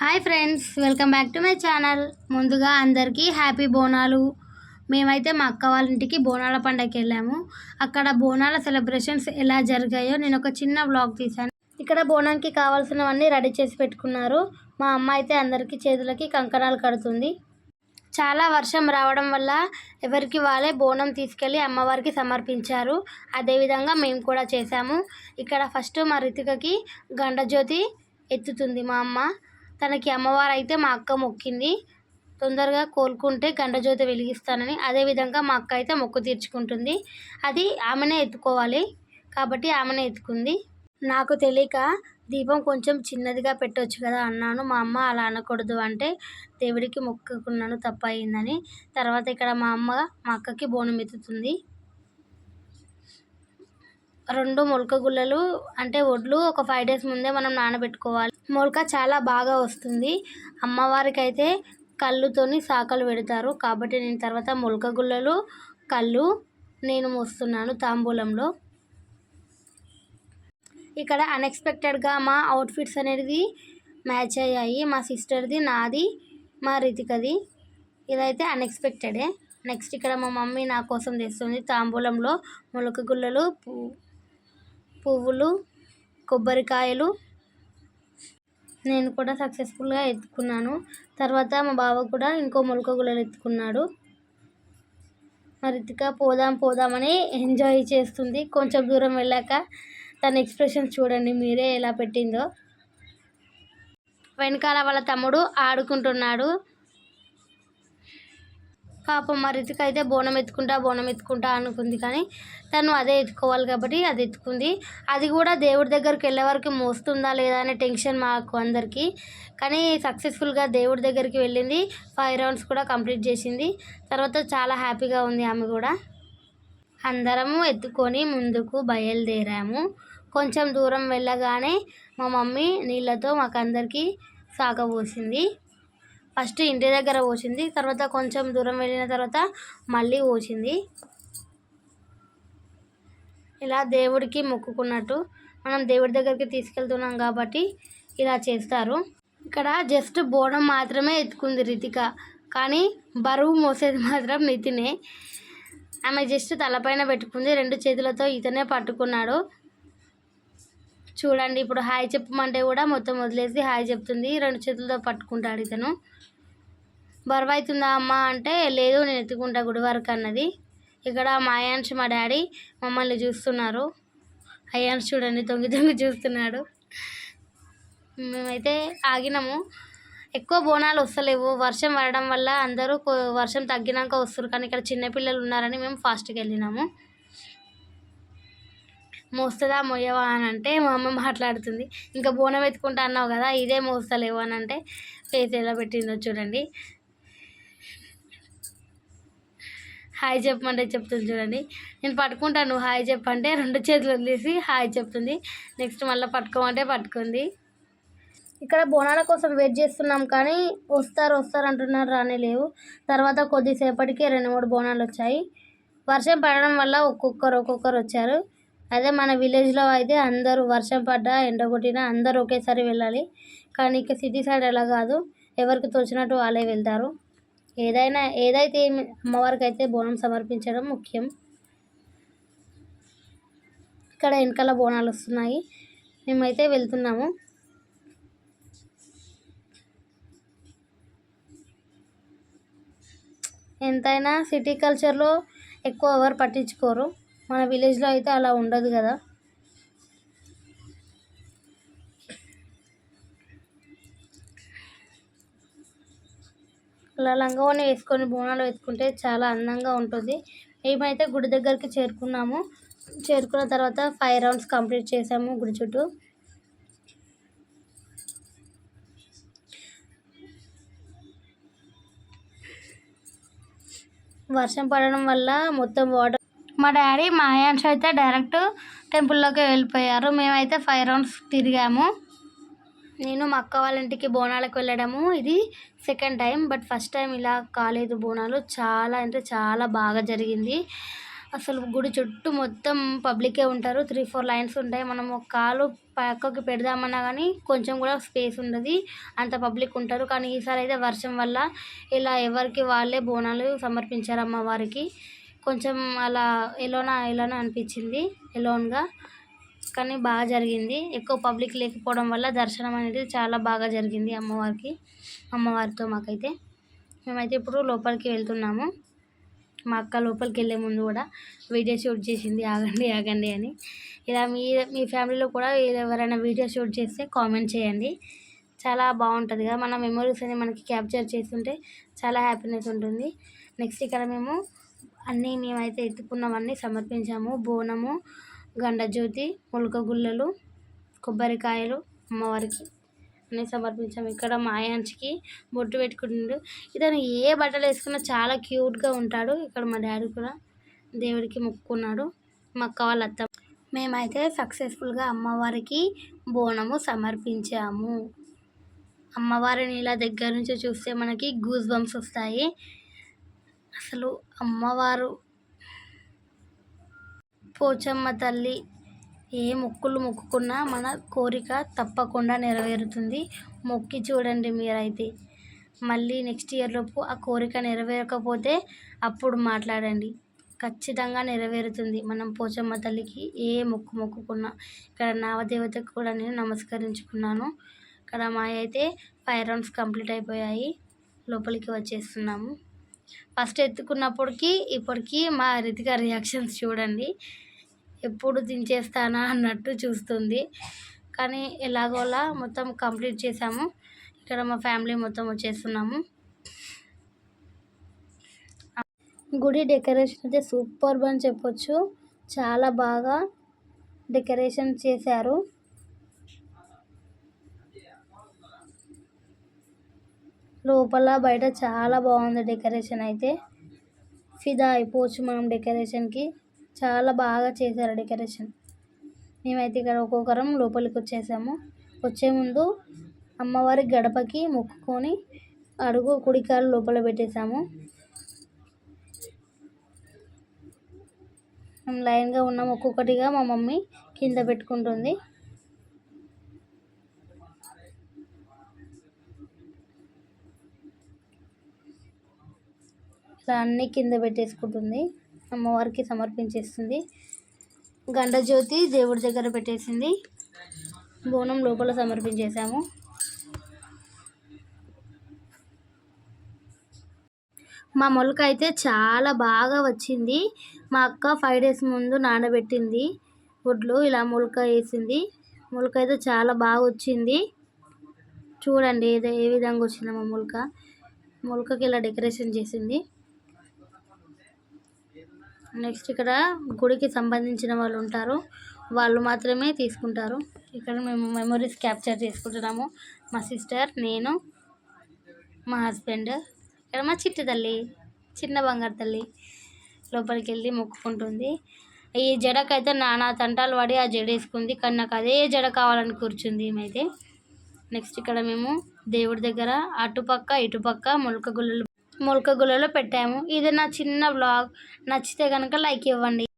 Hi friends welcome back to my channel. ముందుగా అందరికీ happy Bonalu. మేమైతే మా అక్క వాళ్ళ ఇంటికి బోనాల పండగకి వెళ్ళాము. అక్కడ బోనాల సెలబ్రేషన్స్ ఎలా జరిగాయో నేను ఒక చిన్న వ్లాగ్ తీశాను. ఇక్కడ బోనానికి కావాల్సినవన్నీ రెడీ చేసి పెట్టుకున్నారు. మా అమ్మ అయితే అందరికీ చేతులకి కంకణాలు కడుతుంది. చాలా వర్షం రావడం వల్ల ఎవరికి వాళ్ళే బోనం తీసుకెళ్ళి అమ్మవారికి సమర్పించారు. అదేవిధంగా మేము కూడా చేశాము. ఇక్కడ ఫస్ట్ మా రితికకి గండజ్యోతి ఎత్తుతుంది మా అమ్మ. తనకి అమ్మవారు అయితే మా అక్క మొక్కింది. తొందరగా కోలుకుంటే గండజ్యోతి వెలిగిస్తానని అదేవిధంగా మా అక్క అయితే మొక్కు తీర్చుకుంటుంది. అది ఆమెనే ఎత్తుకోవాలి కాబట్టి ఆమెనే ఎత్తుకుంది. నాకు తెలియక దీపం కొంచెం చిన్నదిగా పెట్టవచ్చు కదా అన్నాను. మా అమ్మ అలా అనకూడదు అంటే దేవుడికి మొక్కుకున్నాను తప్పు అయిందని తర్వాత ఇక్కడ మా అమ్మ మా అక్కకి బోనం ఎత్తుతుంది రెండు మొలక గుల్లలు అంటే ఒడ్లు ఒక ఫైవ్ డేస్ ముందే మనం నానబెట్టుకోవాలి. మొలక చాలా బాగా వస్తుంది. అమ్మవారికి అయితే కళ్ళుతోని సాకలు పెడతారు. కాబట్టి నేను తర్వాత మొలక గుల్లలు కళ్ళు నేను మోస్తున్నాను తాంబూలంలో. ఇక్కడ అన్ఎక్స్పెక్టెడ్గా మా అవుట్ఫిట్స్ అనేది మ్యాచ్ అయ్యాయి. మా సిస్టర్ది నాది మా రితికది. ఇదైతే అన్ఎక్స్పెక్టెడే నెక్స్ట్ ఇక్కడ మా మమ్మీ నా కోసం తెస్తుంది తాంబూలంలో మొలక గుల్లలు పువ్వు పువ్వులు కొబ్బరికాయలు నేను కూడా సక్సెస్ఫుల్గా ఎత్తుకున్నాను. తర్వాత మా బావ కూడా ఇంకో మొలక గుళ్ళలు ఎత్తుకున్నాడు. మరితిక పోదాం పోదామని ఎంజాయ్ చేస్తుంది. కొంచెం దూరం వెళ్ళాక తన ఎక్స్ప్రెషన్స్ చూడండి మీరే ఎలా పెట్టిందో. వెనకాల వాళ్ళ తమ్ముడు ఆడుకుంటున్నాడు. పాపం మా రితిక అయితే బోనం ఎత్తుకుంటా బోనం ఎత్తుకుంటా అనుకుంది కానీ తను అదే ఎత్తుకోవాలి కాబట్టి అది ఎత్తుకుంది. అది కూడా దేవుడి దగ్గరికి వెళ్ళే వరకు మోస్తుందా లేదా అనే టెన్షన్ మాకు అందరికీ. కానీ సక్సెస్ఫుల్గా దేవుడి దగ్గరికి వెళ్ళింది. ఫైవ్ రౌండ్స్ కూడా కంప్లీట్ చేసింది. తర్వాత చాలా హ్యాపీగా ఉంది ఆమె కూడా. అందరము ఎత్తుకొని ముందుకు బయలుదేరాము. కొంచెం దూరం వెళ్ళగానే మా మమ్మీ నీళ్ళతో మాకందరికీ సాగబోసింది. ఫస్ట్ ఇంటి దగ్గర పోసింది తర్వాత కొంచెం దూరం వెళ్ళిన తర్వాత మళ్ళీ పోసింది. ఇలా దేవుడికి మొక్కుకున్నట్టు మనం దేవుడి దగ్గరికి తీసుకెళ్తున్నాం కాబట్టి ఇలా చేస్తారు. ఇక్కడ జస్ట్ బోనం మాత్రమే ఎత్తుకుంది రితిక కానీ బరువు మోసేది మాత్రం నితినే. ఆమె జస్ట్ తలపైన పెట్టుకుంది రెండు చేతులతో ఇతనే పట్టుకున్నాడు. చూడండి ఇప్పుడు హాయ్ చెప్పమంటే కూడా మొత్తం వదిలేసి హాయ్ చెప్తుంది. రెండు చేతులతో పట్టుకుంటాడు ఇతను. బరువు అవుతుందా అమ్మ అంటే లేదు నేను ఎత్తుకుంటా గుడి వరకు అన్నది. ఇక్కడ మా అయాన్స్ మా డాడీ మమ్మల్ని చూస్తున్నారు. అయాన్స్ చూడండి తొంగి తొంగి చూస్తున్నాడు. మేమైతే ఆగినాము. ఎక్కువ బోనాలు వస్తలేవు. వర్షం పడడం వల్ల అందరూ వర్షం తగ్గినాక వస్తారు. కానీ ఇక్కడ చిన్నపిల్లలు ఉన్నారని మేము ఫాస్ట్కి వెళ్ళినాము. మోస్తుందా మొయ్యవా అని అంటే మా అమ్మ మాట్లాడుతుంది. ఇంకా బోనం ఎత్తుకుంటా అన్నావు కదా ఇదే మోస్తలేవు అని అంటే ఫేస్ ఎలా పెట్టిందో చూడండి. హాయ్ చెప్పమంటే చెప్తుంది చూడండి. నేను పట్టుకుంటాను నువ్వు హాయ్ చెప్పంటే రెండు చేతులు వదిలేసి హాయ్ చెప్తుంది. నెక్స్ట్ మళ్ళీ పట్టుకోమంటే పట్టుకుంది. ఇక్కడ బోనాల కోసం వెయిట్ చేస్తున్నాం కానీ వస్తారు వస్తారు అంటున్నారు రానే లేవు. తర్వాత కొద్దిసేపటికే రెండు మూడు బోనాలు వచ్చాయి. వర్షం పడడం వల్ల ఒక్కొక్కరు ఒక్కొక్కరు వచ్చారు. అదే మన విలేజ్లో అయితే అందరూ వర్షం పడ్డా ఎండ కొట్టినా అందరూ ఒకేసారి వెళ్ళాలి. కానీ ఇక సిటీ సైడ్ అలా కాదు. ఎవరికి తోచినట్టు వాళ్ళే వెళ్తారు. ఏదైనా ఏదైతే అమ్మవారికి అయితే బోనం సమర్పించడం ముఖ్యం. ఇక్కడ వెనకాల బోనాలు వస్తున్నాయి. మేమైతే వెళ్తున్నాము. ఎంతైనా సిటీ కల్చర్లో ఎక్కువ ఎవరు పట్టించుకోరు. మన విలేజ్లో అయితే అలా ఉండదు కదా. అలా లంగవని వేసుకొని బోనాలు వేసుకుంటే చాలా అందంగా ఉంటుంది. మేమైతే గుడి దగ్గరికి చేరుకున్నాము. చేరుకున్న తర్వాత ఫైవ్ రౌండ్స్ కంప్లీట్ చేసాము గుడి చుట్టూ. వర్షం పడడం వల్ల మొత్తం వాటర్ మా డాడీ మా అయాన్స్ అయితే డైరెక్ట్ టెంపుల్లోకి వెళ్ళిపోయారు. మేమైతే ఫైవ్ రౌండ్స్ తిరిగాము. నేను మా అక్క వాళ్ళ ఇంటికి బోనాలకు వెళ్ళడము. ఇది second time but first time ఇలా కాలేదు బోనాలు. చాలా అంటే చాలా బాగా జరిగింది. అసలు గుడి చుట్టూ మొత్తం పబ్లికే ఉంటారు. త్రీ ఫోర్ లైన్స్ ఉంటాయి. మనం ఒక కాలు పక్కకి పెడదామన్నా కానీ కొంచెం కూడా స్పేస్ ఉండదు. అంత పబ్లిక్ ఉంటారు. కానీ ఈసారి అయితే వర్షం వల్ల ఇలా ఎవరికి వాళ్ళే బోనాలు సమర్పించారు అమ్మవారికి. కొంచెం అలా ఎలోనా ఎలోనా అనిపించింది ఎలోన్గా. కానీ బాగా జరిగింది. ఎక్కువ పబ్లిక్ లేకపోవడం వల్ల దర్శనం అనేది చాలా బాగా జరిగింది అమ్మవారికి అమ్మవారితో మాకైతే. మేమైతే ఇప్పుడు లోపలికి వెళ్తున్నాము. మా అక్క లోపలికి వెళ్ళే ముందు కూడా వీడియో షూట్ చేసింది ఆగండి ఆగండి అని. ఇలా మీ మీ ఫ్యామిలీలో కూడా ఎవరైనా వీడియో షూట్ చేస్తే కామెంట్ చేయండి. చాలా బాగుంటుంది కదా మన మెమరీస్ అని మనకి క్యాప్చర్ చేస్తుంటే చాలా హ్యాపీనెస్ ఉంటుంది. నెక్స్ట్ ఇక్కడ మేము అన్నీ మేమైతే ఎత్తుకున్నవన్నీ సమర్పించాము. బోనము గండజ్యోతి ములక గుల్లలు కొబ్బరికాయలు అమ్మవారికి అన్నీ సమర్పించాము. ఇక్కడ మా బొట్టు పెట్టుకుంటుండు. ఇతను ఏ బట్టలు వేసుకున్నా చాలా క్యూట్గా ఉంటాడు. ఇక్కడ మా డాడీ కూడా దేవుడికి మొక్కుకున్నాడు. మా అక్క వాళ్ళ అత్త. మేమైతే సక్సెస్ఫుల్గా అమ్మవారికి బోనము సమర్పించాము. అమ్మవారిని ఇలా దగ్గర నుంచి చూస్తే మనకి గూస్ బంప్స్ వస్తాయి. అసలు అమ్మవారు పోచమ్మ తల్లి ఏ మొక్కులు మొక్కుకున్నా మన కోరిక తప్పకుండా నెరవేరుతుంది. మొక్కి చూడండి మీరైతే. మళ్ళీ నెక్స్ట్ ఇయర్ లోపు ఆ కోరిక నెరవేరకపోతే అప్పుడు మాట్లాడండి. ఖచ్చితంగా నెరవేరుతుంది. మనం పోచమ్మ తల్లికి ఏ మొక్కు మొక్కుకున్నా. ఇక్కడ నావదేవతకు కూడా నేను నమస్కరించుకున్నాను. ఇక్కడ మా అయితే ఫైవ్ రౌండ్స్ కంప్లీట్ అయిపోయాయి. లోపలికి వచ్చేస్తున్నాము. ఫస్ట్ ఎత్తుకున్నప్పటికీ ఇప్పటికీ మా రితిక రియాక్షన్స్ చూడండి. ఎప్పుడు దించేస్తానా అన్నట్టు చూస్తుంది. కానీ ఎలాగోలా మొత్తం కంప్లీట్ చేసాము ఇక్కడ మా ఫ్యామిలీ మొత్తం వచ్చేస్తున్నాము. గుడి డెకరేషన్ అయితే సూపర్ అని చెప్పొచ్చు. చాలా బాగా డెకరేషన్ చేశారు. లోపల బయట చాలా బాగుంది డెకరేషన్ అయితే. ఫిదా అయిపోవచ్చు మనం డెకరేషన్కి చాలా బాగా చేశారు డెకరేషన్. మేమైతే ఇక్కడ ఒక్కొక్కరం లోపలికి వచ్చేసాము. వచ్చే ముందు అమ్మవారి గడపకి మొక్కుకొని అడుగు కుడికాలు లోపల పెట్టేశాము. మేము లైన్గా ఉన్నాం ఒక్కొక్కటిగా మా మమ్మీ కింద పెట్టుకుంటుంది. ఇలా అన్నీ కింద పెట్టేసుకుంటుంది. అమ్మవారికి సమర్పించేస్తుంది. గండజ్యోతి దేవుడి దగ్గర పెట్టేసింది. బోనం లోపల సమర్పించేసాము మా మొలక అయితే చాలా బాగా వచ్చింది. మా అక్క ఫైవ్ డేస్ ముందు నానబెట్టింది వడ్లు ఇలా మొలక వేసింది. మొలక అయితే చాలా బాగా వచ్చింది. చూడండి ఏదో ఏ విధంగా వచ్చింది మా మొలక. మొలకకి ఇలా డెకరేషన్ చేసింది. నెక్స్ట్ ఇక్కడ గుడికి సంబంధించిన వాళ్ళు ఉంటారు. వాళ్ళు మాత్రమే తీసుకుంటారు. ఇక్కడ మేము మెమొరీస్ క్యాప్చర్ చేసుకుంటున్నాము. మా సిస్టర్ నేను మా హస్బెండ్ ఇక్కడ మా చిట్టి తల్లి చిన్న బంగారు తల్లి లోపలికి వెళ్ళి మొక్కుకుంటుంది. ఈ జడకైతే నానా తంటాలు పడి ఆ జడ వేసుకుంది. కానీ నాకు అదే జడ కావాలని కూర్చుంది ఏమైతే నెక్స్ట్ ఇక్కడ మేము దేవుడి దగ్గర అటుపక్క ఇటుపక్క మొలక గుళ్ళలు మొలక గుళ్ళలో పెట్టాము. ఇది నా చిన్న బ్లాగ్ నచ్చితే కనుక లైక్ ఇవ్వండి.